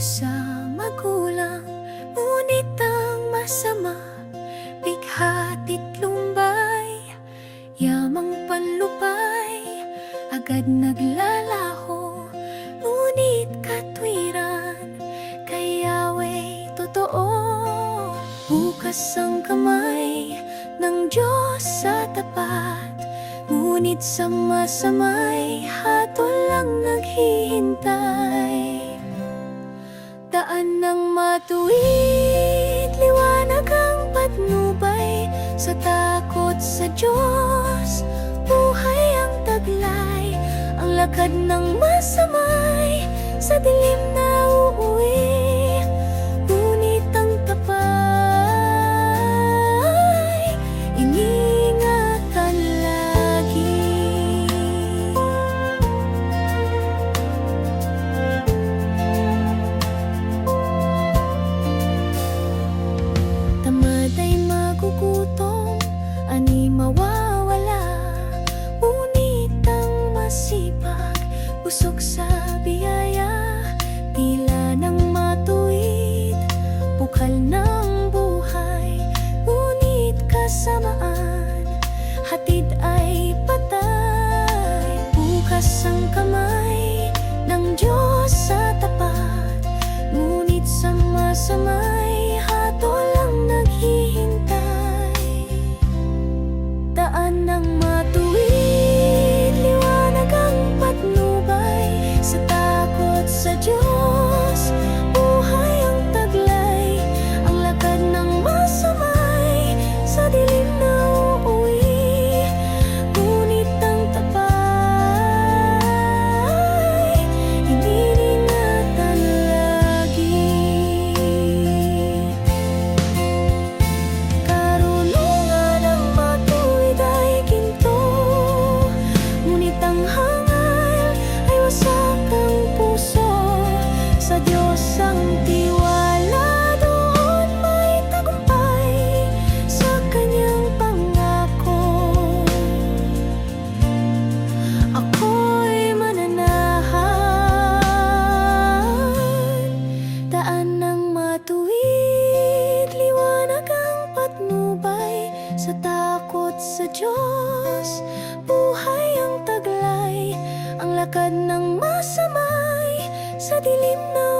sa magulang Ngunit ang masama Bighatit lumbay Yamang panlupay Agad naglalaho Ngunit katwiran Kay totoo. Bukas ang kamay Ng Diyos sa tapat Ngunit sa masamay Hatol lang Daan ng matuwid Liwanag ang patnubay. Sa takot sa Diyos Buhay ang taglay. Ang lakad ng masamay Sa dilim na uuwi Daan ng matuwid, liwanag ang patnubay Sa takot sa Diyos, buhay ang taglay Ang lakad ng masamay, sa dilim na